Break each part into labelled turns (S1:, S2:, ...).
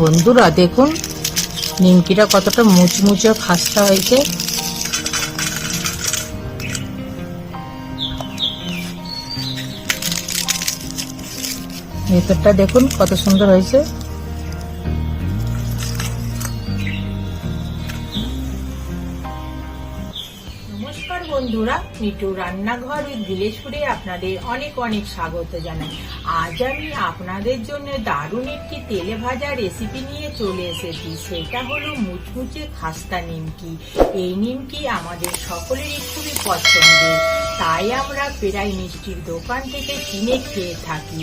S1: বন্ধুরা দেখুন নিমকিটা কতটা মুচমুচে খাস্তা হয়েছে। ভেতরটা দেখুন কত সুন্দর হয়েছে। বন্ধুরা মিটু রান্নাঘর উইথ ভিলেজপুরে আপনাদের অনেক অনেক স্বাগত জানাই। আজ আমি আপনাদের জন্য দারুণ একটি তেলে ভাজা রেসিপি নিয়ে চলে এসেছি। সেটা হলো মুচমুচে খাস্তা নিমকি। এই নিমকি আমাদের সকলেরই খুবই পছন্দের। তাই আমরা প্রায় মিষ্টির দোকান থেকে কিনে খেয়ে থাকি।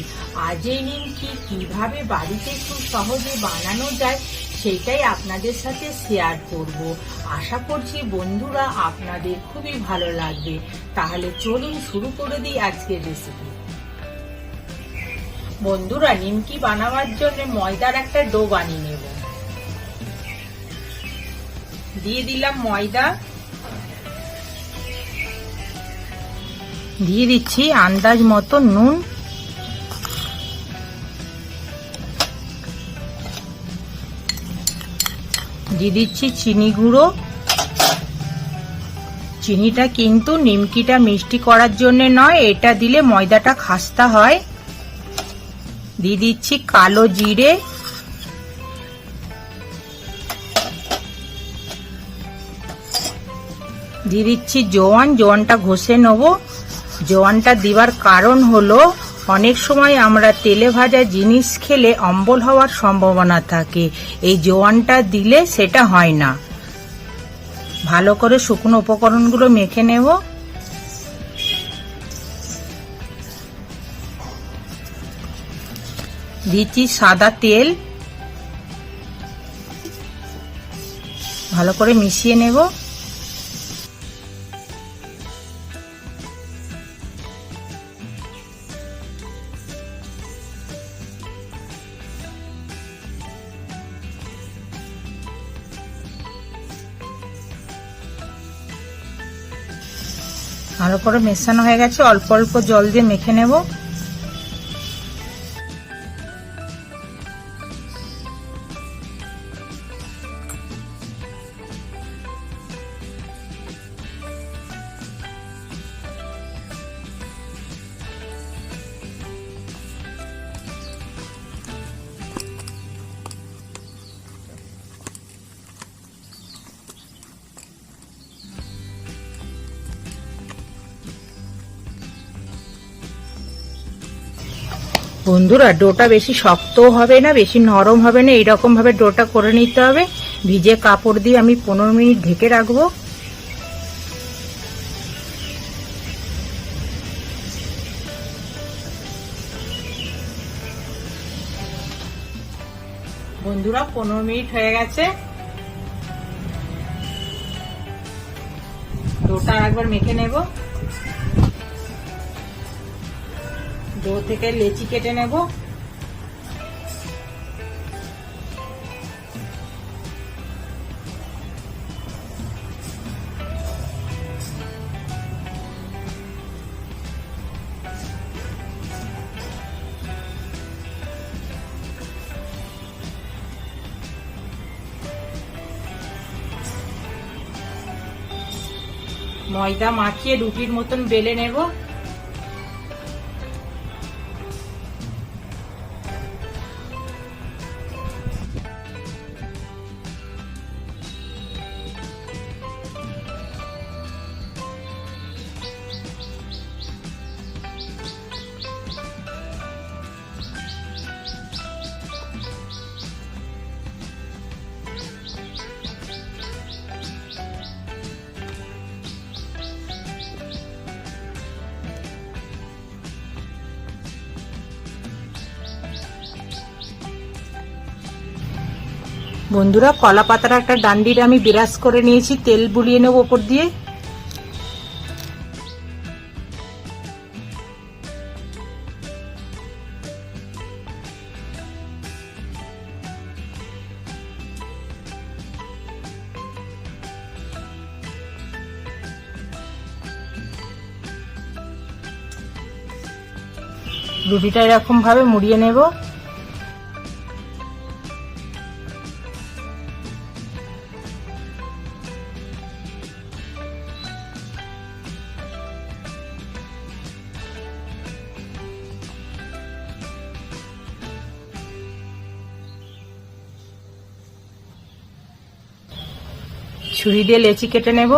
S1: আজ এই নিমকি কীভাবে বাড়িতে খুব সহজে বানানো যায় সেটাই আপনাদের সাথে শেয়ার করব। আশা করছি বন্ধুরা আপনাদের খুবই ভালো লাগবে। তাহলে চলুন শুরু করে দিই আজকের রেসিপি বন্ধুরা, নিমকি বানাবার জন্য ময়দার একটা ডো বানিয়ে নেব। দিয়ে দিলাম ময়দা। দিয়ে দিচ্ছি আন্দাজ মতো নুন। দিয়ে দিচ্ছি চিনি গুঁড়ো। চিনিটা কিন্তু নিমকিটা মিষ্টি করার জন্য নয়, এটা দিলে ময়দাটা খাস্তা হয়। দিয়ে দিচ্ছি কালো জিরে। দিয়ে দিচ্ছি জোয়ান, জোয়ানটা ঘষে নেব। জোয়ানটা দেওয়ার কারণ হলো অনেক সময় আমরা তেলে ভাজা জিনিস খেলে অম্বল হওয়ার সম্ভাবনা থাকে। এই জোয়ানটা দিলে সেটা হয় না। ভালো করে শুকনো উপকরণগুলো মেখে নেব। দিচ্ছি সাদা তেল। ভালো করে মিশিয়ে নেব। ভালো করে মেশানো হয়ে গেছে। অল্প অল্প জল দিয়ে মেখে নেব। বন্ধুরা, ডোটা বেশি শক্তও হবে না, বেশি নরম হবে না, এইরকম ভাবে ডোটা করে নিতে হবে। ভিজে কাপড় দিয়ে আমি পনেরো মিনিট ঢেকে রাখব। বন্ধুরা, পনেরো মিনিট হয়ে গেছে। ডোটা একবার মেখে নেব। ডো থেকে লেচি কেটে নেব। ময়দা মাখিয়ে রুটির মতন বেলে নেব। বন্ধুরা কলা পাতার একটা ডান্ডির আমি বিরাজ করে নিয়েছি, তেল বুলিয়ে নেব ওপর দিয়ে। রুটিটা এরকমভাবে মুড়িয়ে নেব। ছুরি দিয়ে লেচি কেটে নেব।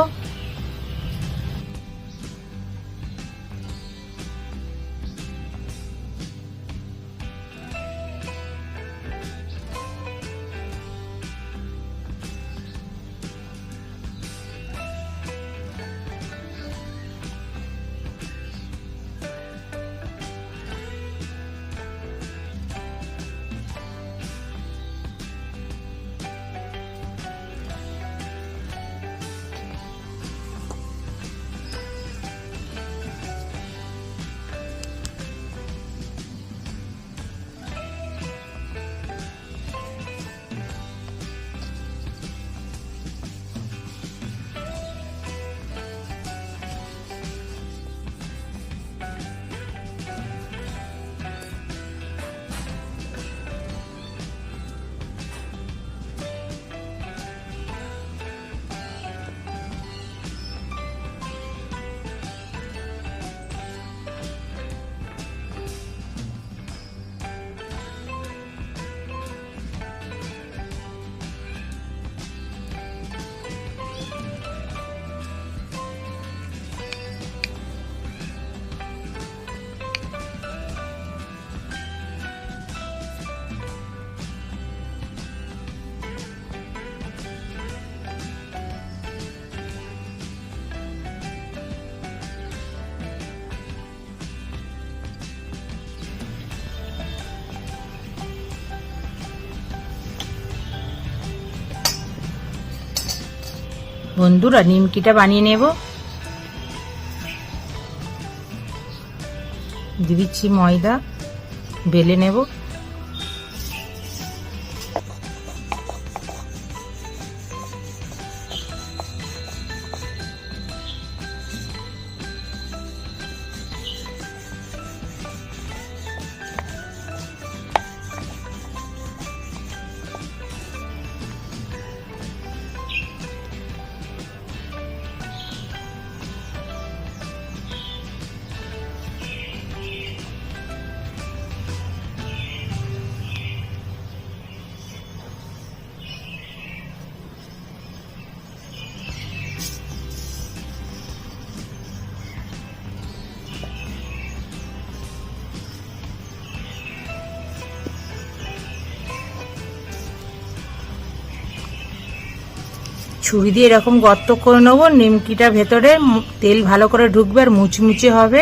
S1: বন্ধুরা নিমকিটা বানিয়ে নেব। দিয়ে দিচ্ছি ময়দা বেলে নেব। ছুরি দিয়ে এরকম গর্ত করে নেব, নিমকিটা ভেতরে, তেল ভালো করে ঢুকবে আর মুচমুচে হবে।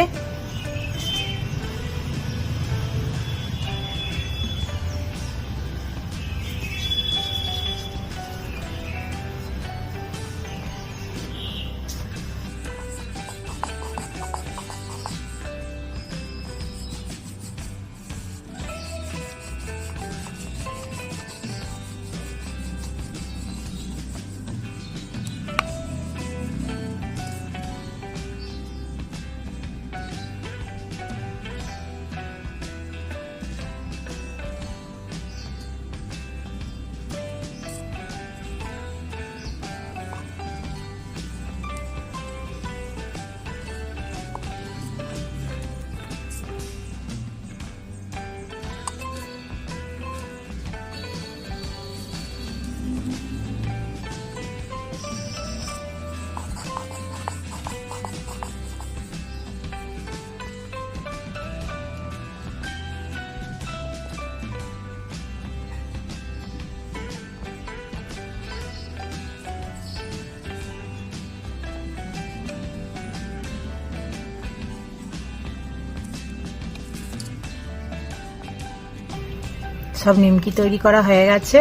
S1: সব নিমকি তৈরি করা হয়ে গেছে।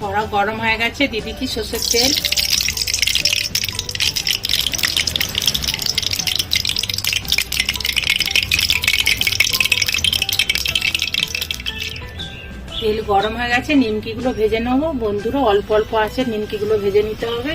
S1: কড়া গরম হয়ে গেছে, দিদি কি সর্ষের তেল? তেল গরম হয়ে গেছে, নিমকিগুলো ভেজে নেব। বন্ধুরা, অল্প অল্প আছে, নিমকিগুলো ভেজে নিতে হবে।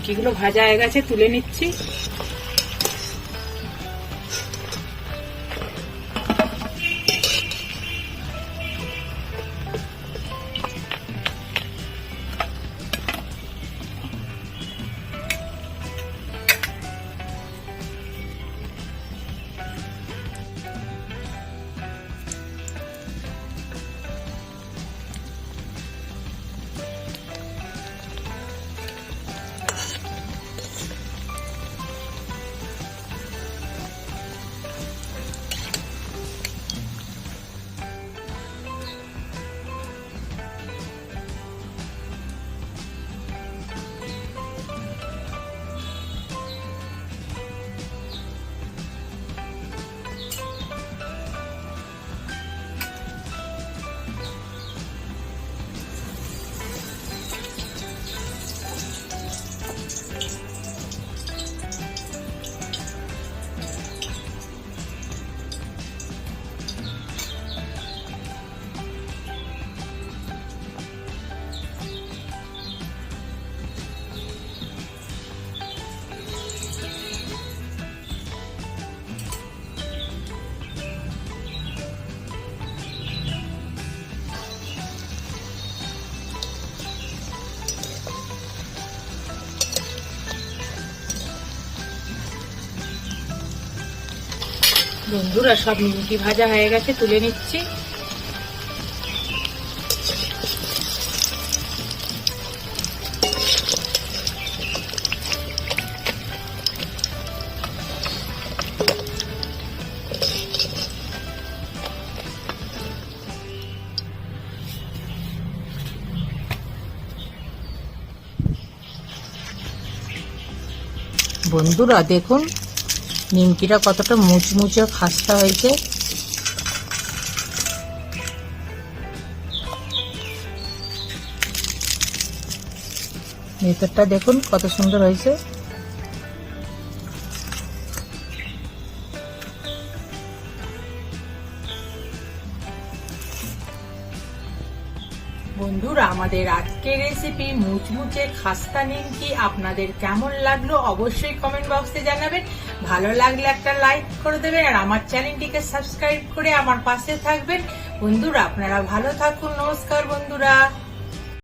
S2: নিমকিগুলো ভাজা হয়ে গেছে তুলে নিচ্ছি। বন্ধুরা সব নিমকি ভাজা হয়ে গেছে তুলে নিচ্ছি।
S1: বন্ধুরা দেখুন নিমকিটা কতটা মুচমুচে খাস্তা হয়েছে? ভেতরটা দেখুন কত সুন্দর হয়েছে। বন্ধুরা, আমাদের আজকের রেসিপি মুচমুচে খাস্তা নিমকি আপনাদের কেমন লাগল অবশ্যই কমেন্ট বক্সে জানাবেন। ভালো লাগলে একটা লাইক করে দেবেন আর আমার চ্যানেলটিকে সাবস্ক্রাইব করে আমার পাশে থাকবেন। বন্ধুরা, আপনারা ভালো থাকুন। নমস্কার বন্ধুরা।